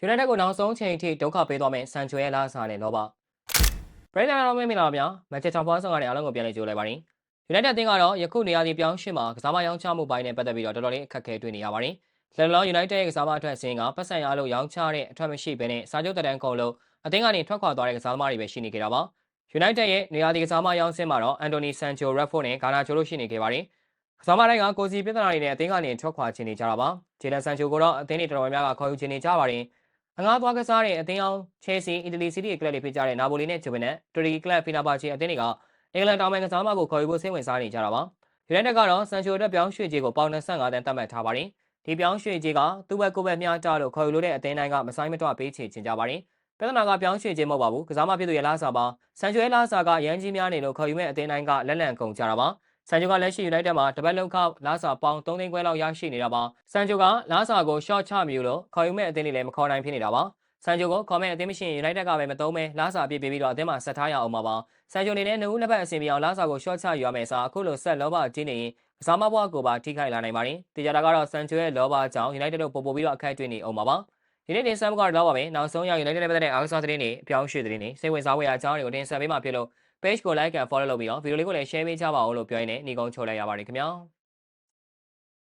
ယူနိုက်တက်ကိုနောက်ဆုံးချိန်ထိဒုက္ခပေးသွားမယ်ဆန်ချိုရဲ့လာစာနဲ့လောဘပရိသတ်တော်မင်းမင်္ဂလာပါဗျာမန်ချက်စတာဖွားဆောင်ကနေအားလုံးကိုပြန်လည်ကြိုးလိုက်ပါရင်ယူနိုက်တက်အသင်းကတော့ယခုနေရာဒီပြောင်းရှင်းမှာကစားမရောင်းချမှုပိုင်းနဲ့ပတ်သက်ပြီးတော့တော်တော်လေးအခက်အခဲတွေ့နေရပါတယ်လက်လောယူနိုက်တက်ရဲ့ကစားမအထွက်အစင်းကပတ်စံရလို့ရောင်းချတဲ့အထွက်မရှိဘဲနဲ့စာချုပ်တက်တန်းကုန်လို့အသင်းကနေထွက်ခွာသွားတဲ့ကစားသမားတွေပဲရှိနေကြတာပါယူနိုက်တက်ရဲ့နေရာဒီကစားမရောင်းစင်းမှာတော့အန်တိုနီဆန်ချိုရက်ဖို့နဲ့ဂါနာချိုလို့ရှိနေခဲ့ပါတယ်ကစားမတိုင်းကကိုစီပြဿနာတွေနဲ့အသင်းကနေထွက်ခွာချင်နေကြတာပါဂျေဒန်ဆန်ချိုကတော့အသင်းတွေတော်တော်များများကခေါ်ယူချင်နေကြပါတယ် အငားသွားကစားတဲ့အသင်းအောင်ချယ်ဆီအီတလီစီးတီးကလပ်တွေဖြစ်ကြတဲ့နာပိုလီနဲ့ဂျူဗင်နက်တူရီကလပ်ဖီနာပါချီအသင်းတွေကအင်္ဂလန်တောင်ပိုင်းကစားမကိုခေါ်ယူဖို့စိတ်ဝင်စားနေကြတာပါယူနိုက်တက်ကတော့ဆန်ချိုအတွက်ပြောင်းရွှေ့ကြေးကိုပေါင်25တန်းသတ်မှတ်ထားပါတယ်ဒီပြောင်းရွှေ့ကြေးကသူ့ဘက်ကိုယ်ဘက်မျှတလို့ခေါ်ယူလို့တဲ့အသင်းတိုင်းကမဆိုင်မတော့ပေးချေချင်ကြပါတယ်ပြဿနာကပြောင်းရွှေ့ခြင်းမဟုတ်ပါဘူးကစားမဖြစ်သူရဲ့လားစာပါဆန်ချိုရဲ့လားစာကရန်ကြီးများနေလို့ခေါ်ယူမဲ့အသင်းတိုင်းကလက်လန့်ကုန်ကြတာပါ ဆန်ချိုကလက်ရှိယူနိုက်တက်မှာတပတ်လုံးခလားစာပေါင်3သိန်းခွဲလောက်ရရှိနေတာပါဆန်ချိုကလားစာကို short ချမြူလို့ခေါ်ယူမဲ့အသင်းတွေလည်းမခေါ်နိုင်ဖြစ်နေတာပါဆန်ဂျိုကိုခေါ်မဲ့အသင်းမရှိရင်ယူနိုက်တက်ကပဲမသုံးမဲလာစာပြစ်ပေးပြီးတော့အသင်းမှာဆက်ထားရအောင်ပါပါဆန်ဂျိုအနေနဲ့နှစ်ဦးနှစ်ဖက်အဆင်ပြေအောင်လာစာကို short ချယူရမယ်စာအခုလိုဆက်လောဘကြီးနေရင်ကစားမဘွားကိုပါထိခိုက်လာနိုင်ပါတယ်တေချာတာကတော့ဆန်ဂျိုရဲ့လောဘကြောင့်ယူနိုက်တက်တို့ပို့ပို့ပြီးတော့အခက်တွေ့နေအောင်ပါပါဒီနေ့တင်ဆက်မှုကတော့ပါပဲနောက်ဆုံးရောက်ယူနိုက်တက်နဲ့ပတ်သက်တဲ့အားကစားသတင်းတွေအပြောင်းရွှေ့သတင်းတွေစိတ်ဝင်စားဖွယ်အကြောင်းတွေကိုတင်ဆက်ပေးမှာဖြစ်လို့ page ကို like and follow လုပ်ပြီးတော့ဗီဒီယိုလေးကိုလည်း share ပေးကြပါဦးလို့ပြောရင်းနဲ့ညီကုန်းချိုလိုက်ရပါတယ်ခင်ဗျာ